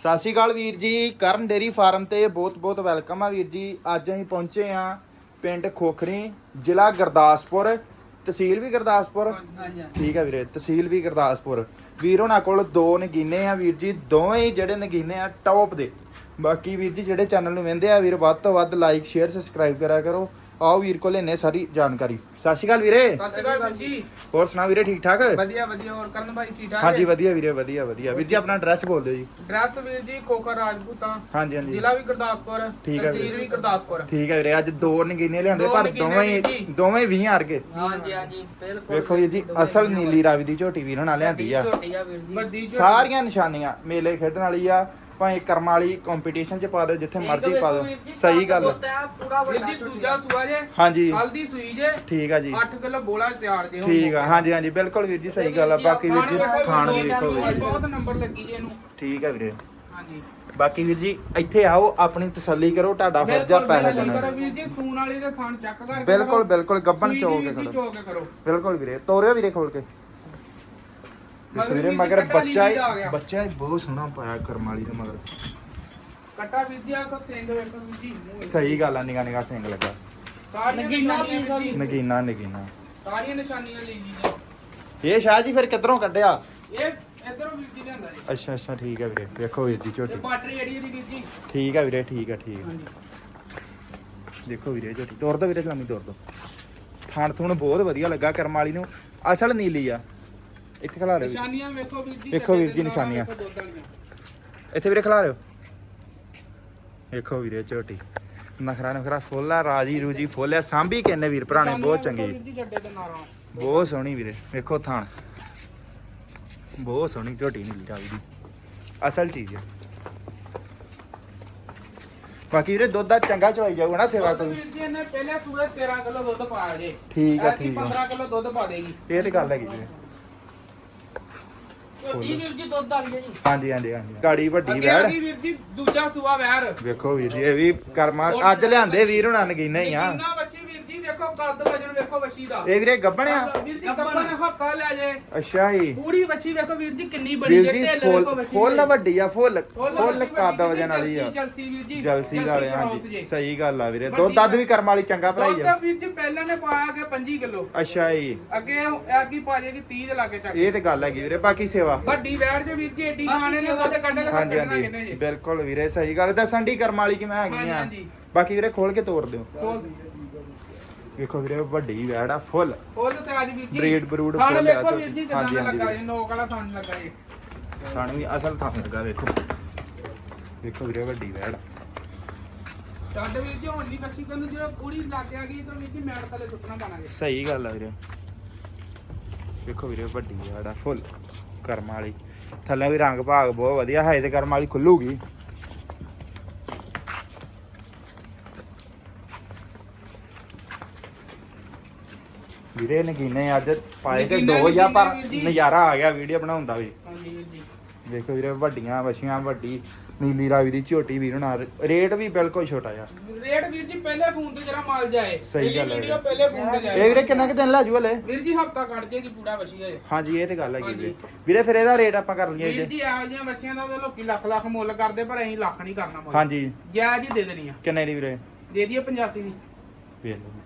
ਸਤਿ ਸ਼੍ਰੀ ਅਕਾਲ ਵੀਰ ਜੀ, ਕਰਨ ਡੇਰੀ ਫਾਰਮ ਤੇ ਬਹੁਤ ਬਹੁਤ ਵੈਲਕਮ ਆ ਵੀਰ ਜੀ। ਅੱਜ ਅਸੀਂ ਪਹੁੰਚੇ ਆ ਪਿੰਡ ਖੋਖਰੀ, ਜ਼ਿਲ੍ਹਾ ਗੁਰਦਾਸਪੁਰ, ਤਹਿਸੀਲ ਵੀ ਗੁਰਦਾਸਪੁਰ? ਠੀਕ ਆ ਵੀਰੇ, ਤਹਿਸੀਲ ਵੀ ਗੁਰਦਾਸਪੁਰ। ਵੀਰ ਉਹਨਾਂ ਕੋਲ ਦੋ ਨਗੀਨੇ ਆ ਵੀਰ ਜੀ, ਦੋਵੇਂ ਹੀ ਜਿਹੜੇ ਨਗੀਨੇ ਆ ਟੌਪ ਦੇ। ਬਾਕੀ ਵੀਰ ਜੀ ਜਿਹੜੇ ਚੈਨਲ ਨੂੰ ਵਹਿੰਦੇ ਆ ਵੀਰ, ਵੱਧ ਤੋਂ ਵੱਧ ਲਾਈਕ ਸ਼ੇਅਰ ਸਬਸਕ੍ਰਾਈਬ ਕਰਿਆ ਕਰੋ। ਆਓ ਵੀਰ ਕੋਲ ਲੈਨੇ ਸਾਰੀ ਜਾਣਕਾਰੀ। ਸਤਿ ਸ਼੍ਰੀ ਅਕਾਲ ਵੀਰੇ। ਸਤਿ ਸ਼੍ਰੀ ਅਕਾਲ ਜੀ। ਹੋਰ ਸੁਣਾ ਵੀਰੇ ਠੀਕ ਠਾਕ? ਵਧੀਆ ਵਧੀਆ। ਹੋਰ ਕਰਨ ਭਾਈ ਠੀਕ ਠਾਕ ਹਾਂਜੀ ਵਧੀਆ ਵੀਰੇ ਵਧੀਆ ਵਧੀਆ। ਵੀਰ ਜੀ ਆਪਣਾ ਐਡਰੈਸ ਬੋਲ ਦਿਓ ਜੀ। ਡਰੈਸ ਵੀਰ ਜੀ ਖੋਖਰ ਰਾਜਪੂਤਾਂ। ਹਾਂਜੀ ਹਾਂਜੀ। ਜ਼ਿਲ੍ਹਾ ਵੀ ਗੁਰਦਾਸਪੁਰ ਠੀਕ ਹੈ ਤਹਿਸੀਲ ਵੀ ਗੁਰਦਾਸਪੁਰ। ਠੀਕ ਹੈ ਵੀਰੇ ਅੱਜ ਦੋ ਨਗੀਨੇ ਲਿਆਂਦੇ ਪਰ ਦੋਵੇਂ ਹੀ- ਵੀਰ ਜੀ। ਦੋਵੇਂ 20 ਹਾਰ ਕੇ। ਹਾਂਜੀ ਹਾਂਜੀ। ਬਿਲਕੁਲ। ਵੇਖੋ ਜੀ ਜੀ ਅਸਲ ਨੀਲੀ ਰਾਵੀ ਦੀ ਝੋਟੀ ਵੀਰ ਨਾਲ ਲਿਆਂਦੀ ਆ। ਝੋਟੀ ਆ ਵੀਰ ਜੀ। ਵੱਡੀ ਝੋਟੀ। ਸਾਰੀਆਂ ਨਿਸ਼ਾਨੀਆਂ ਮੇਲੇ ਖੇਡਣ ਵਾਲੀ ਆ ਭਾਵੇਂ ਕਰਮ ਵਾਲੀ ਕੰਪੀਟੀਸ਼ਨ ਚ ਪਾ ਦਿਓ ਜਿੱਥੇ ਮਰਜ਼ੀ ਪਾ ਦਿਓ। ਸਹੀ ਗੱਲ ਪੂਰਾ ਵੀਰ ਵੱਡਾ ਜੀ ਦੂਜਾ ਸੂਆ ਜੇ ਹਾਂਜੀ। ਕੱਲ ਦੀ ਸੂਈ ਜੇ ਠੀਕ ਆ ਜੀ। 8 ਕਿਲੋ ਬੋਲਾ ਤਿਆਰ ਜੇ ਹੁਣ ਠੀਕ ਆ ਹਾਂਜੀ ਹਾਂਜੀ ਬਿਲਕੁਲ ਵੀਰ ਜੀ ਸਹੀ ਗੱਲ ਆ। ਬਾਕੀ ਵੀਰ ਜੀ ਥਾਣ ਵੀ ਵੇਖੋ ਵੀਰ ਜੀ। ਬਹੁਤ ਨੰਬਰ ਲੱਗੀ ਜੇ ਇਹਨੂੰ। ਠੀਕ ਆ ਵੀਰੇ। ਹਾਂਜੀ। ਬਾਕੀ ਵੀਰ ਜੀ ਇੱਥੇ ਆਓ ਆਪਣੀ ਤਸੱਲੀ ਕਰੋ ਤੁਹਾਡਾ ਫਰਜ਼ ਆ ਪੈਸੇ ਦੇਣਾ। ਵੀਰ ਜੀ ਸੂਣ ਵਾਲੀ ਦੇ ਥਣ ਚੱਕ ਕਰਕੇ ਬਿਲਕੁਲ। ਬਿਲਕੁਲ ਗੱਬਨ ਸੂਈ ਚੋ ਦੀ ਕੇ ਵੀਰ ਜੀ ਖੜੋ ਚੋ ਕੇ ਕਰੋ। ਬਿਲਕੁਲ ਵੀਰੇ ਤੋਰਿਓ ਵੀਰੇ ਖੋਲ ਕੇ। ਦੇਖੋ ਮਗਰ ਵੀਰੇ ਵੀਰ ਜੀ ਮਗਰ ਕੱਟਾ ਬੱਚਾ ਲੀਲੀ ਦਾ ਆ ਗਿਆ। ਹੀ ਬੱਚਾ ਹੀ ਬਹੁਤ ਸੋਹਣਾ ਪਾਇਆ ਕਰਮ ਵਾਲੀ ਦੇ ਮਗਰ ਕੱਟਾ ਵੀਰ ਜੀ ਆ ਕੋ ਸਿੰਘ ਵੇਖੋ ਵੀਰ ਜੀ ਮੂੰਹ ਵੇਖੋ। ਸਹੀ ਗੱਲ ਆ ਨਿਗਾ ਨਿਗਾ ਸਿੰਘ ਲੱਗਾ ਸਾਰੀਆਂ ਨਗੀਨਾ ਨਿਸ਼ਾਨੀਆਂ ਵੀਰ ਜੀ, ਨਗੀਨਾ ਨਗੀਨਾ ਸਾਰੀਆਂ ਨਿਸ਼ਾਨੀਆਂ ਲਈ ਜੀ ਨੇ। ਇਹ ਸ਼ਾਹ ਜੀ ਫਿਰ ਕਿੱਧਰੋਂ ਕੱਢਿਆ ਇਹ ਇਧਰੋਂ ਵੀਰ ਜੀ ਲਿਆਂਦਾ ਜੀ ਅੱਛਾ ਅੱਛਾ ਠੀਕ ਹੈ ਵੀਰੇ ਵੇਖੋ ਵੀਰ ਜੀ ਇਹ ਝੋਟੀ ਬਾਟਰੀ ਜਿਹੜੀ ਇਹਦੀ ਵੀਰ ਜੀ ਠੀਕ ਹੈ ਵੀਰੇ ਠੀਕ ਹੈ ਠੀਕ ਹੈ ਦੇਖੋ ਵੀਰੇ ਝੋਟੀ ਤੋੜ ਦੋ ਵੀਰੇ ਸਲਾਮੀ ਤੋੜ ਦੋ ਥਾਣ ਥੂਣ ਬਹੁਤ ਵਧੀਆ ਲੱਗਾ ਕਰਮ ਵਾਲੀ ਨੂੰ। ਅਸਲ ਨੀਲੀ ਆ। ਇੱਥੇ ਖਲਾ ਰਹੇ ਨਿਸ਼ਾਨੀਆਂ ਵੇਖੋ ਵੀਰ ਜੀ ਵੇਖੋ ਵੀਰ ਜੀ ਸਾਰਾ ਨਿਸ਼ਾਨੀਆਂ। ਇੱਥੇ ਵੀਰੇ ਖਲਾ ਰਿਓ ਵੇਖੋ ਵੀਰੇ ਝੋਟੀ। ਨਖਰਾ ਨਖਰਾ ਫੁੱਲਾ ਰਾਜੀ ਰੂਜੀ ਫੁੱਲਿਆ ਸਾਂਭੀ ਕਿੰਨੇ ਵੀਰ ਭਰਾ ਨੇ ਬਹੁਤ ਚੰਗੀ। ਬਹੁਤ ਸੋਹਣੀ ਵੀਰੇ ਵੇਖੋ ਥਾਣ। ਬਹੁਤ ਸੋਹਣੀ ਝੋਟੀ ਨੀਲੀ ਰਾਵੀ ਦੀ। ਅਸਲ ਚੀਜ਼ ਹੈ ਬਾਕੀ ਵੀਰੇ ਦੁੱਧ ਦਾ ਚੰਗਾ ਚਵਾਈ ਜਾਊਗਾ ਨਾ ਸੇਵਾ ਕੋਈ ਵੀਰ ਜੀ ਇਹਨੇ ਪਹਿਲੇ ਸੂਏ 13 ਕਿਲੋ ਦੁੱਧ ਪਾਇਆ ਜੇ। ਠੀਕ ਆ ਠੀਕ ਆ। 15 ਕਿਲੋ ਦੁੱਧ ਪਾ ਦੇਗੀ। ਇਹ ਤੇ ਗੱਲ ਹੈਗੀ ਵੀਰੇ। ਵੀਰ ਜੀ ਦੁੱਧ ਵਾਲੀ ਹੈ ਜੀ। ਹਾਂਜੀ ਹਾਂਜੀ ਹਾਂਜੀ। ਗਾੜੀ ਵੱਡੀ ਅੱਗੇ ਆ ਵੈੜ ਗਈ ਵੀਰ ਜੀ ਦੂਜਾ ਸੂਆ ਵੈਰ। ਵੇਖੋ ਵੀਰ ਜੀ ਇਹ ਵੀ ਕਰਮਾ ਅੱਜ ਲਿਆਂਦੇ ਵੀਰ ਹੁਣਾਂ ਨਗੀਨੇ ਹੀ ਆ। ਕਿੰਨਾ ਵੇਖੋ ਕੱਦ ਵਜਨ ਵੇਖੋ ਬੱਚੀ ਦਾ। ਇਹ ਵੀਰੇ ਗੱਬਣਿਆ ਵੀਰ ਜੀ ਕੱਪਨ ਹੱਕਾ ਲੈ ਜੇ। ਅੱਛਾ ਜੀ। ਪੂਰੀ ਬੱਚੀ ਵੇਖੋ ਵੀਰ ਜੀ ਕਿੰਨੀ ਬੜੀ ਵੀਰ ਜੇ ਜੀ ਢਿੱਲ ਵੇਖੋ ਫੁੱਲ ਦੀ। ਵੱਡੀ ਆ ਫੁੱਲ। ਫੁੱਲ ਕਾਦਾ ਵਜਨ ਵਾਲੀ ਆ। ਜਲਸੀ ਵੀਰ ਜੀ ਜਲਸੀ ਵਾਲੇ ਹਾਂਜੀ। ਜੇ। ਸਹੀ ਗੱਲ ਆ ਵੀਰੇ। ਦੁੱਧ ਦੱਧ ਵੀ ਕਰਮ ਵਾਲੀ ਚੰਗਾ ਭਰਾਈ ਦੁੱਧ ਆ ਵੀਰ ਜੀ ਪਹਿਲਾਂ ਨੇ ਪਾਇਆ ਕਿ 25 ਕਿਲੋ। ਅੱਛਾ ਜੀ। ਅੱਗੇ ਐਰਕੀ ਪਾ ਜਾਏਗੀ 30 ਦੇ ਲਾਗੇ ਚੱਕ। ਇਹ ਤੇ ਗੱਲ ਹੈਗੀ ਵੀਰੇ ਬਾਕੀ ਸੇਵਾ। ਵੱਡੀ ਵੈੜ ਜੇ ਵੀਰ ਜੀ ਏਡੀ ਖਾਣੇ ਨੇ ਉਹਦੇ ਕੱਢ ਕੇ ਹਾਂਜੀ ਹਾਂਜੀ। ਜੀ। ਬਿਲਕੁਲ ਵੀਰੇ ਸਹੀ ਗੱਲ। ਦੱਸਣ ਦੀ ਕਰਮ ਵਾਲੀ ਕਿਵੇਂ ਹੈਗੀ ਆ। ਬਾਕੀ ਵੀਰੇ ਖੋਲ ਕੇ ਤੋੜ ਦਿਓ। ਵੇਖੋ ਵੀਰੇ ਵੱਡੀ ਵੈੜ ਆ ਫੁੱਲ। ਫੁੱਲ ਸਾਜ ਵੀਰ ਜੀ। ਬਰੀਡ ਬਰੂਡ ਫੁੱਲ ਆ ਵੇਖੋ ਵੀਰ ਜੀ ਕਿਦਾਂ ਲੱਗਾ। ਜੀ ਨੋਕ ਵਾਲਾ ਥਣ ਲੱਗਾ ਜੀ ਥਣ ਵੀ ਅਸਲ ਥਣ ਲੱਗਾ ਵੇਖੋ। ਵੇਖੋ ਵੀਰੇ ਵੱਡੀ ਵੈੜ। ਛੱਡ ਵੀਰ ਜੀ ਹੁਣ ਨਹੀਂ ਕੱਚੀ ਕਰਨ ਜਿਹੜਾ ਪੂਰੀ ਲੱਗ ਆ ਗਈ ਤਾਂ ਵੀਰ ਜੀ ਮੈਟ ਥੱਲੇ ਸੁੱਟਣਾ ਪੈਣਾ ਸਹੀ ਗੱਲ ਆ ਵੀਰੇ। ਵੇਖੋ ਵੀਰੇ ਵੱਡੀ ਵੈੜ ਆ ਫੁੱਲ। ਕਰਮ ਵਾਲੀ। ਥੱਲੇ ਵੀ ਰੰਗ ਭਾਗ ਬਹੁਤ ਵਧੀਆ ਹੈ ਤੇ ਕਰਮ ਵਾਲੀ ਖੁੱਲੂਗੀ। ਵੀਰੇ ਨਗੀਨੇ ਅੱਜ ਪਾਏ ਤੇ ਨਗੀਨੇ ਦੋ ਜਾਂ ਪਰ ਨਗੀਨੇ ਵੀਰ ਜੀ। ਨਜ਼ਾਰਾ ਆ ਗਿਆ ਵੀਡੀਓ ਬਣਾਉਂਦਾ ਵੀ। ਹਾਂਜੀ ਵੀਰ ਜੀ। ਵੇਖੋ ਵੀਰੇ ਵੱਡੀਆਂ ਵਛੀਆਂ ਵੱਡੀ ਨੀਲੀ ਰਾਵੀ ਦੀ ਝੋਟੀ ਵੀਰ ਨਾਲ ਰੇਟ ਵੀ ਬਿਲਕੁਲ ਛੋਟਾ ਆ। ਰੇਟ ਵੀਰ ਜੀ ਪਹਿਲੇ ਫੋਨ ਤੇ ਜਰਾ ਮਾਲ ਜਾਏ। ਸਹੀ ਗੱਲ ਹੈ ਵੀਡੀਓ। ਪਹਿਲੇ ਫੋਨ ਤੇ ਜਾਏ। ਇਹ ਵੀਰੇ ਕਿੰਨਾ ਕਿ ਦਿਨ ਲਾਜੂ ਹਲੇ? ਵੀਰ ਜੀ ਹਫਤਾ ਕੱਢ ਜੇਗੀ ਪੂਰਾ ਵਸ਼ੀ ਹੈ ਹਾਂਜੀ ਇਹ ਤੇ ਗੱਲ ਹੈਗੀ। ਵੀਰੇ। ਵੀਰੇ ਫਿਰ ਇਹਦਾ ਰੇਟ ਆਪਾਂ ਕਰ ਲਈਏ ਵੀਰ ਜੀ। ਜੀ ਇਹੋ ਜਿਹੀਆਂ ਬੱਚੀਆਂ ਦਾ ਤਾਂ ਲੋਕੀ ਲੱਖ ਲੱਖ ਮੁੱਲ ਕਰਦੇ ਪਰ ਅਸੀਂ ਲੱਖ ਨਹੀਂ ਕਰਨਾ ਮੁੱਲ। ਹਾਂਜੀ। ਜਾਇਜ਼ ਹੀ ਦੇ ਦੇਣੀ ਆ। ਕਿੰਨੇ ਦੀ ਵੀਰੇ? ਦੇ ਦਈਏ 85 ਦੀ। ਵੇਖ ਲਓ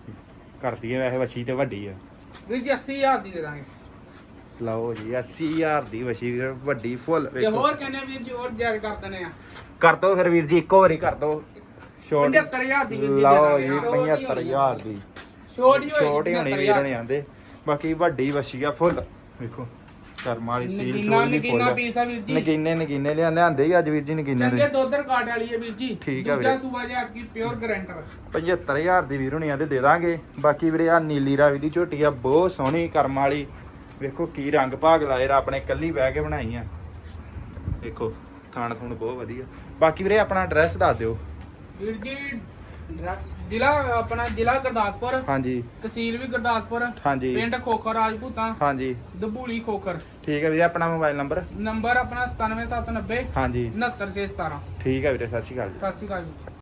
ਕਰਦੀ ਹੈ ਵੈਸੇ ਵਛੀ ਤੇ ਵੱਡੀ ਆ। ਵੀਰ ਜੀ 80000 ਦੀ ਦੇ ਦਾਂਗੇ। ਲਓ ਜੀ 80000 ਦੀ ਵਛੀ ਵੱਡੀ ਫੁੱਲ ਤੇ ਵੇਖੋ। ਹੋਰ ਕਹਿੰਦੇ ਵੀਰ ਜੀ ਹੋਰ ਜਾਇਜ਼ ਕਰ ਦਿੰਦੇ ਆ। ਕਰ ਦੋ ਫਿਰ ਵੀਰ ਜੀ ਇੱਕੋ ਵਾਰੀ ਕਰ ਦੋ। ਛੋਟ 75000 ਦੀ ਵੀਰ ਜੀ ਦੇ ਲਓ ਜੀ ਦਾਂਗੇ 75000 ਦੀ। ਛੋਟੀ ਹੋਈ ਛੋਟ ਹੀ ਹੋਣੀ ਵੀਰ ਨੇ ਆਂਦੇ। ਬਾਕੀ ਵੱਡੀ ਵਛੀ ਆ ਫੁੱਲ। ਵੇਖੋ। ਕਰਮ ਵਾਲੀ ਸੀਲ ਨਗੀਨਾ ਸੂਲ ਦੀ ਨਗੀਨਾ ਫੁੱਲ ਪੀਸ ਆ ਵੀਰ ਜੀ। ਨਗੀਨੇ ਨਗੀਨੇ ਲਿਆਂਦੇ ਆਂਦੇ ਹੀ ਅੱਜ ਵੀਰ ਜੀ ਨਗੀਨੇ ਚੰਗੇ ਦੇ। ਦੁੱਧ ਰਿਕਾਰਡ ਵਾਲੀ ਹੈ ਵੀਰ ਜੀ। ਠੀਕ ਆ ਦੂਜਾ ਵੀਰੇ। ਸੂਆ ਜੇ ਆਪਕੀ ਪਿਓਰ ਗਰੰਟਰ 75000 ਦੀ ਵੀਰ ਹੁਣੀਆਂ ਤੇ ਦੇ ਦਾਂਗੇ। ਬਾਕੀ ਵੀਰੇ ਆ ਨੀਲੀ ਰਾਵੀ ਦੀ ਝੋਟੀ ਆ ਬਹੁਤ ਸੋਹਣੀ ਕਰਮ ਵਾਲੀ। ਵੇਖੋ ਕੀ ਰੰਗ ਭਾਗ ਲਾਏ ਰਾ ਆਪਣੇ ਕੱਲੀ ਬਹਿ ਕੇ ਬਣਾਈ ਆ। ਵੇਖੋ ਥਾਣ ਥੂਣ ਬਹੁਤ ਵਧੀਆ। ਬਾਕੀ ਵੀਰੇ ਆਪਣਾ ਐਡਰੈਸ ਦੱਸ ਦਿਓ। ਵੀਰ ਜੀ ਜ਼ਿਲ੍ਹਾ ਆਪਣਾ ਜ਼ਿਲ੍ਹਾ ਗੁਰਦਾਸਪੁਰ ਹਾਂਜੀ। ਤਹਿਸੀਲ ਵੀ ਗੁਰਦਾਸਪੁਰ ਹਾਂਜੀ। ਪਿੰਡ ਖੋਖਰ ਰਾਜਪੂਤਾਂ ਹਾਂਜੀ। ਦਬੂਲੀ ਖੋਖਰ। ਠੀਕ ਹੈ ਵੀਰੇ ਆਪਣਾ ਮੋਬਾਈਲ ਨੰਬਰ? ਨੰਬਰ ਆਪਣਾ 97790 ਹਾਂਜੀ। 6917 ਠੀਕ ਹੈ ਵੀਰੇ ਸਤਿ ਸ਼੍ਰੀ ਅਕਾਲ ਜੀ। ਸਤਿ ਸ਼੍ਰੀ ਅਕਾਲ ਜੀ।